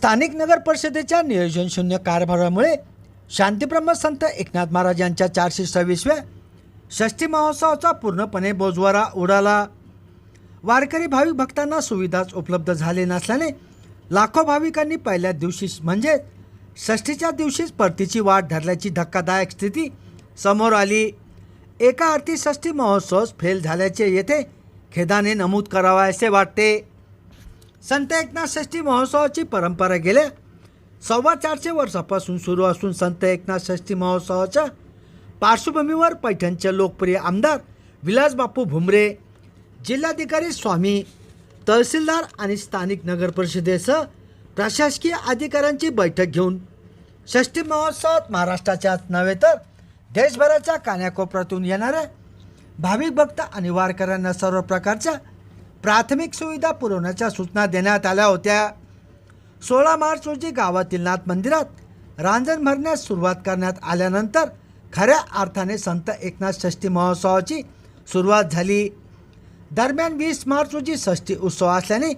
स्थानिक नगर परिषदेच्या नियोजनशून्य कारभारामुळे शांतीब्रह्म संत एकनाथ महाराज यांच्या चारशे सव्वीसव्या षष्ठी महोत्सवाचा पूर्णपणे बोजवारा उडाला. वारकरी भाविक भक्तांना सुविधाच उपलब्ध झाले नसल्याने लाखो भाविकांनी पहिल्या दिवशीच म्हणजे षष्ठीच्या दिवशीच परतीची वाट धरल्याची धक्कादायक स्थिती समोर आली. एका आरती षष्ठी महोत्सव फेल झाल्याचे येथे खेदाने नमूद करावा असे वाटते. संत एकनाथ षष्ठी महोत्सवाची परंपरा गेल्या सव्वा चारशे वर्षापासून सुरू असून संत एकनाथ षष्ठी महोत्सवाच्या पार्श्वभूमीवर पैठणचे लोकप्रिय आमदार विलासबापू भुमरे जिल्हाधिकारी स्वामी तहसीलदार आणि स्थानिक नगरपरिषदेसह प्रशासकीय अधिकाऱ्यांची बैठक घेऊन षष्ठी महोत्सवात महाराष्ट्राच्याच नव्हे तर देशभराच्या कान्याकोपऱ्यातून येणाऱ्या भाविक भक्त आणि वारकऱ्यांना सर्व प्रकारच्या प्राथमिक सुविधा पुरवण्याच्या सूचना देण्यात आल्या होत्या. सोळा मार्च रोजी गावातील नाथ मंदिरात रांजण भरण्यास सुरुवात करण्यात आल्यानंतर खऱ्या अर्थाने संत एकनाथ षष्ठी महोत्सवाची सुरुवात झाली. दरम्यान वीस मार्च रोजी षष्ठी उत्सव असल्याने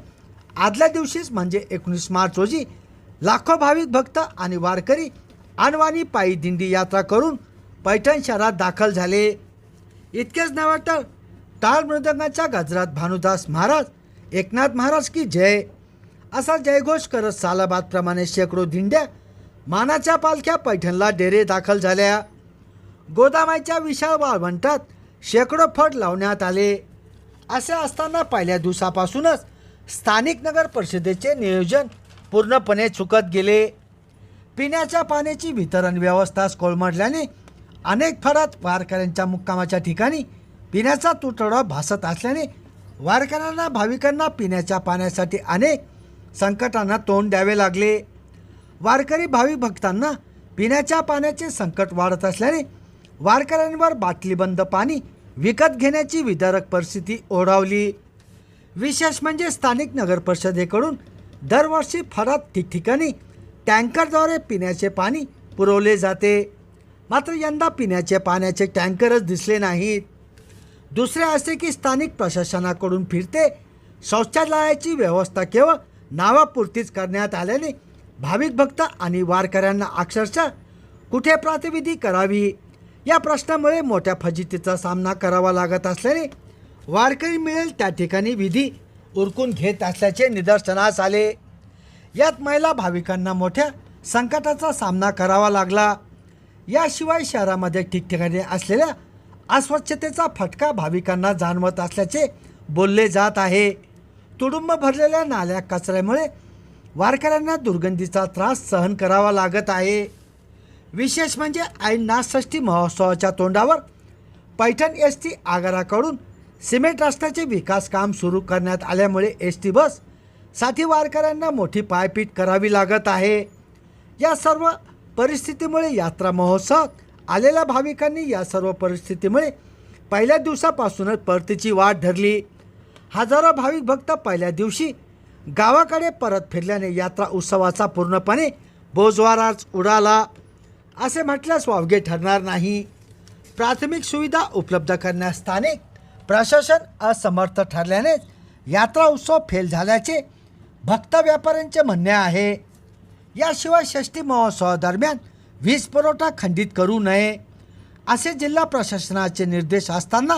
आदल्या दिवशीच म्हणजे एकोणीस मार्च रोजी लाखो भाविक भक्त आणि वारकरी अनवाणी पायी दिंडी यात्रा करून पैठण शहरात दाखल झाले. इतकेच नव्हे तर टाळ मृदंगाच्या गजरात भानुदास महाराज एकनाथ महाराज की जय. असा जयघोष करत सालाबादप्रमाणे शेकडो दिंड्या मानाच्या पालख्या पैठणला डेरे दाखल झाल्या. गोदामाईच्या विशाळ वाळवंटात शेकडो फट लावण्यात आले. असे असताना पहिल्या दिवसापासूनच स्थानिक नगर परिषदेचे नियोजन पूर्णपणे चुकत गेले. पिण्याच्या पाण्याची वितरण व्यवस्था कोलमडल्याने अनेक फडात वारकऱ्यांच्या मुक्कामाच्या ठिकाणी पिण्याचा तुटवडा भासत असल्याने वारकऱ्यांना भाविकांना पिण्याच्या पाण्यासाठी अनेक संकटांना तोंड द्यावे लागले. वारकरी भाविक भक्तांना पिण्याच्या पाण्याचे संकट वाढत असल्याने वारकऱ्यांवर बाटलीबंद पाणी विकत घेण्याची विदारक परिस्थिती ओढावली. विशेष म्हणजे स्थानिक नगर परिषदेकडून दरवर्षी फरात ठिकठिकाणी टँकरद्वारे पिण्याचे पाणी पुरवले जाते. मात्र यंदा पिण्याचे पाण्याचे टँकरच दिसले नाहीत. दुसरे असे की स्थानिक प्रशासनाकडून फिरते शौचालयाची व्यवस्था केवळ नावापुरतीच करण्यात आल्याने भाविक भक्त आणि वारकऱ्यांना अक्षरशः कुठे प्रातिविधी करावी? या प्रश्नामुळे मोठ्या फजितीचा सामना करावा लागत असल्याने वारकरी मिळेल त्या ठिकाणी विधी उरकून घेत असल्याचे निदर्शनास आले. यात महिला भाविकांना मोठ्या संकटाचा सामना करावा लागला. याशिवाय शहरामध्ये ठिकठिकाणी असलेल्या अस्वच्छतेचा फटका भाविकांना जाणवत असल्याचे बोलले जात आहे. तुडुंब भरलेल्या नाल्या कचऱ्यामुळे वारकऱ्यांना दुर्गंधीचा त्रास सहन करावा लागत आहे. विशेष म्हणजे ऐन नाथषष्ठी महोत्सवाच्या तोंडावर पैठण एस टी आगाराकडून सिमेंट रस्त्याचे विकास काम सुरू करण्यात आल्यामुळे एस टी बससाठी वारकऱ्यांना मोठी पायपीट करावी लागत आहे. या सर्व परिस्थितीमुळे यात्रा महोत्सवात आलेल्या भाविकांनी या सर्व परिस्थितीमुळे पहिल्या दिवसापासूनच परतीची वाट धरली. हजारो भाविक भक्त पहिल्या दिवशी गावाकडे परत फिरल्याने यात्रा उत्सवाचा पूर्णपणे बोजवाराच उडाला. असे म्हटल्यास वावगे ठरणार नाही. प्राथमिक सुविधा उपलब्ध करण्यास स्थानिक प्रशासन असमर्थ ठरल्यानेच यात्रा उत्सव फेल झाल्याचे भक्त व्यापाऱ्यांचे म्हणणे आहे. याशिवाय षष्ठी महोत्सवादरम्यान वीज पुरवठा खंडित करू नये असे जिल्हा प्रशासनाचे निर्देश असताना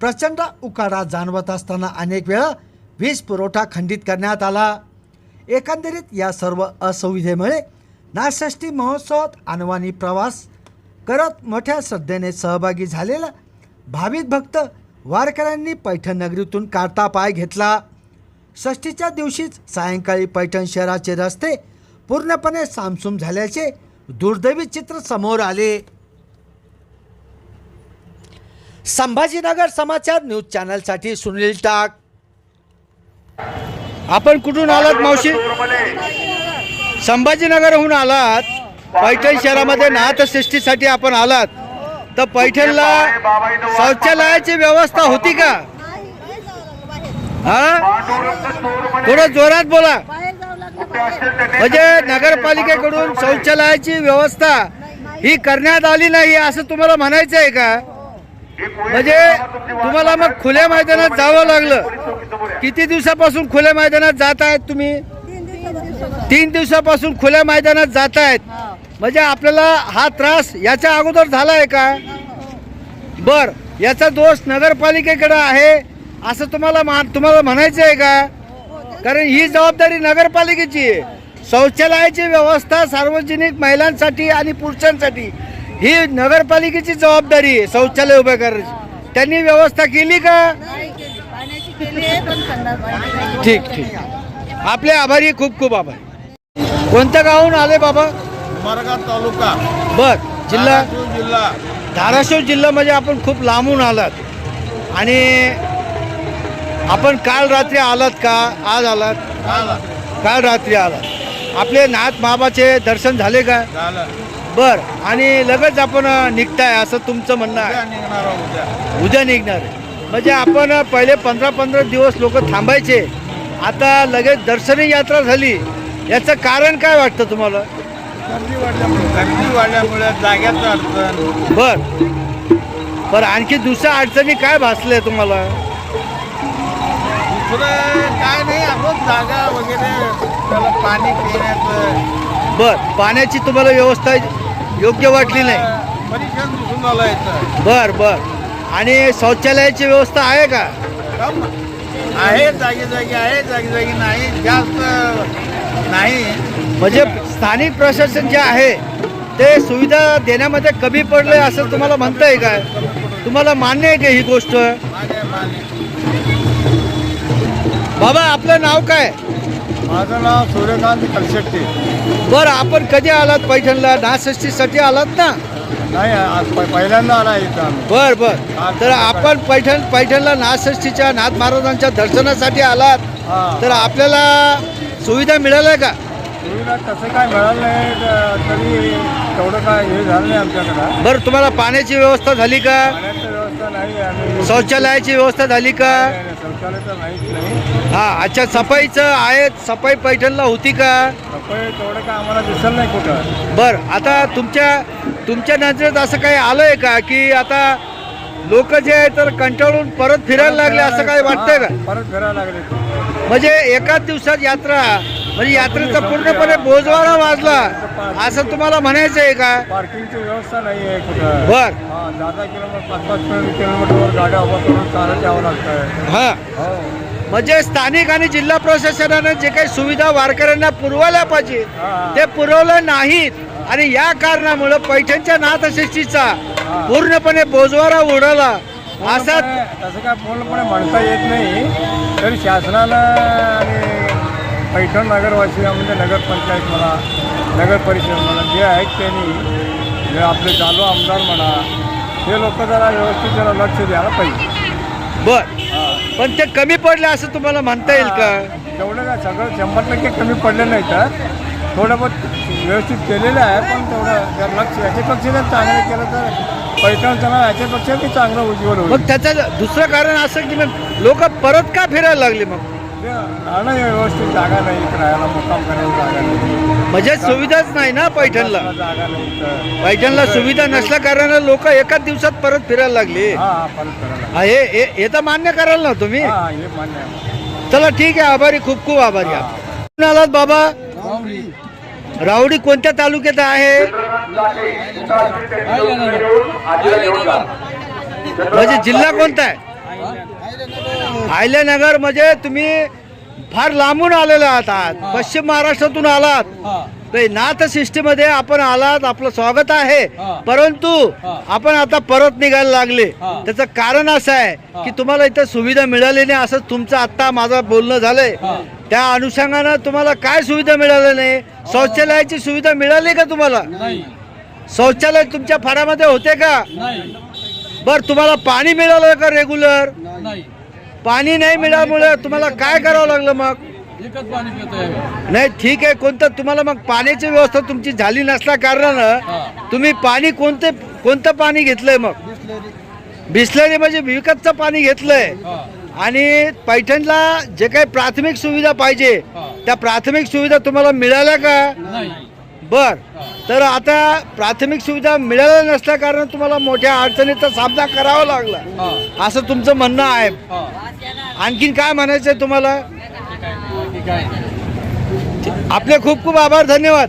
प्रचंड उकाडा जाणवत असताना अनेक वेळा वीज पुरवठा खंडित करण्यात आला. एकंदरीत या सर्व असुविधेमुळे नाषष्ठी महोत्सवात आणवानी प्रवास करत मोठ्या श्रद्धेने सहभागी झालेला भावित भक्त वारकऱ्यांनी पैठण नगरीतून काढता पाय घेतला. षष्ठीच्या दिवशीच सायंकाळी पैठण शहराचे रस्ते पूर्णपणे सामसूम झाल्याचे दुर्दैवी चित्र समोर आले. संभाजीनगर समाचार न्यूज चॅनलसाठी सुनील टाक. आपण कुठून आलात मावशी? संभाजीनगरहून आलात. पैठण शहरामध्ये नाथसृष्टीसाठी आपण आलात. तर पैठणला शौचालयाची व्यवस्था होती का? हा? थोडं जोरात बोला. म्हणजे नगरपालिकेकडून शौचालयाची व्यवस्था ही करण्यात आली नाही असं तुम्हाला म्हणायचं आहे का? म्हणजे तुम्हाला मग खुल्या मैदानात जावं लागलं. किती दिवसापासून खुल्या मैदानात जात आहेत तुम्ही? तीन दिवसापासून खुल्या मैदानात जात आहेत. म्हणजे आपल्याला हा त्रास याच्या अगोदर झाला आहे का? बर याचा दोष नगरपालिकेकडे आहे असं तुम्हाला मा तुम्हाला म्हणायचं आहे का? कारण ही जबाबदारी नगरपालिकेची आहे. शौचालयाची व्यवस्था सार्वजनिक महिलांसाठी आणि पुरुषांसाठी ही नगरपालिकेची जबाबदारी आहे शौचालय उभे करायची. त्यांनी व्यवस्था केली का? नाही केली. पाण्याची केली आहे पण संडास पाणी नाही. ठीक ठीक. आपले आभारी खूप खूप आभार. कोणत्या गावून आले बाबा? उमरगा तालुका. बर जिल्हा? धाराशिव जिल्हा. धाराशिव जिल्हा म्हणजे आपण खूप लांबून आलात. आणि आपण काल रात्री आलात का? आज आलात? काल रात्री आलात. आपले नाथ महाबाचे दर्शन झाले का? बर आणि लगेच आपण निघताय असं तुमचं म्हणणं उद्या आहे उद्या. निघणार म्हणजे आपण पहिले पंधरा पंधरा दिवस लोक थांबायचे. आता लगेच दर्शनी यात्रा झाली. याचं कारण काय वाटतं तुम्हाला? बर. बर आणखी दुसऱ्या अडचणी काय भासले तुम्हाला? काय नाही आपण जागा वगैरे त्याला पाणी पिण्याचं. बर पाण्याची तुम्हाला व्यवस्था योग्य वाटली नाही. परीक्षण दिसून आलं इथं. बर बर. आणि शौचालयाची व्यवस्था आहे का? आहे जागी जागी आहे जागी जागी नाही जास्त नाही. म्हणजे स्थानिक प्रशासन जे आहे ते सुविधा देण्यामध्ये कमी पडले असं तुम्हाला म्हणता येईल काय तुम्हाला मान्य आहे का ही गोष्ट? बाबा आपलं नाव काय? माझं नाव सूर्यकांत कलशेट्टी. बरं आपण कधी आलात पैठणला? नासष्टीसाठी आलात ना? नाही आज प- पहिल्यांदा आला इथं आम्ही. बर बर. तर आपण पैठण पैठणला नासष्टीच्या नाथ महाराजांच्या दर्शनासाठी आलात. हा. तर आपल्याला सुविधा मिळाल्या का? सुविधा तसं काय मिळालं नाही त- तरी तेवढं काय हे झालं नाही आमच्याकडं. बरं तुम्हाला पाण्याची व्यवस्था झाली का? पाण्याची व्यवस्था नाही आम्ही शौचालयाची व्यवस्था झाली का? हा अच्छा सफाईचं आहे सफाई पैठणला होती का? सफाई तेवढं काय आम्हाला दिसलं नाही कुठं. बर आता तुमच्या तुमच्या नजरेत असं काही आलंय का की आता लोक जे आहे तर कंटाळून परत फिरायला लागले असं काही वाटतंय का? परत फिरायला लागले म्हणजे एकाच दिवसात यात्रा म्हणजे यात्रेचा पूर्णपणे बोजवारा वाजला. असं तुम्हाला म्हणायचं आहे का? पार्किंगची व्यवस्था नाही आहे कुठं. बर. हा दहा दहा किलोमीटर पाच पाच किलोमीटरवर गाड्या उभा करून चालत यावं लागतंय. हा. हो. म्हणजे स्थानिक आणि जिल्हा प्रशासनानं जे काही सुविधा वारकऱ्यांना पुरवायला पाहिजे हा. ते पुरवलं नाहीत. आणि या कारणामुळं पैठणच्या नाथषष्टीचा पूर्णपणे बोजवारा उडाला. असा तसं काय पूर्णपणे म्हणता येत नाही. तरी शासनानं आणि पैठण नगरवासी म्हणजे नगरपंचायत म्हणा नगर परिषद म्हणा जे आहेत त्यांनी जे आपले चालू आमदार म्हणा हे लोक जरा व्यवस्थित जरा लक्ष द्यायला पाहिजे. बर. पण ते कमी पडले असं तुम्हाला म्हणता येईल का? तेवढं काय सगळं शंभर टक्के कमी पडलं नाही तर थोडं बहुत व्यवस्थित केलेलं आहे पण तेवढं जर लक्ष याच्यापेक्षा जर चांगलं केलं तर पैठणचं नाव याच्यापेक्षा बी चांगलं उज्ज्वल होईल. मग त्याचं दुसरं कारण असं की मग लोक परत का फिरायला लागले मग? राहणं व्यवस्थित जागा नाही इकडं राहायला मुक्काम करायला जागा नाही. म्हणजे सुविधाच नाही ना पैठणला? जागा नाही पैठणला सुविधा नसल्या कारणानं लोक एकाच दिवसात परत फिरायला लागले. हा हा परत करायला हा, हे हे- हे तर मान्य कराल ना तुम्ही? हा हा, हे मान्य आहे. चला ठीक आहे. आभारी खूप खूप आभारी. आहे. कुठून आलात बाबा? रावडी कोणत्या तालुक्यात आहे? म्हणजे जिल्हा कोणता आहे? आयल्यानगर म्हणजे तुम्ही फार लांबून आलेला आहात पश्चिम महाराष्ट्रातून आलात. तर नाथ सिस्टीमध्ये आपण आलात आपलं स्वागत आहे. परंतु आपण आता परत निघायला लागले. त्याचं कारण असं आहे की तुम्हाला इथं सुविधा मिळाली नाही असं तुमचं आता माझं बोलणं झालंय. त्या अनुषंगानं तुम्हाला काय सुविधा मिळाली नाही? शौचालयाची सुविधा मिळाली का तुम्हाला? शौचालय तुमच्या फाडामध्ये होते का? बर तुम्हाला पाणी मिळालं का रेग्युलर पाणी नाही मिळाल्यामुळे तुम्हाला काय करावं लागलं मग? नाही ठीक आहे कोणतं तुम्हाला मग पाण्याची व्यवस्था तुमची झाली नसल्या कारणानं तुम्ही पाणी कोणते कोणतं पाणी घेतलंय मग? बिस्लरी. म्हणजे विकतचं पाणी घेतलंय. आणि पैठणला जे काही प्राथमिक सुविधा पाहिजे त्या प्राथमिक सुविधा तुम्हाला मिळाल्या का? बर. तर आता प्राथमिक सुविधा मिळाल्या नसल्या कारण तुम्हाला मोठ्या अडचणीचा सामना करावा लागला. असं तुमचं म्हणणं आहे. आणखीन काय म्हणायचं आहे. तुम्हाला आपले खूप खूप आभार धन्यवाद.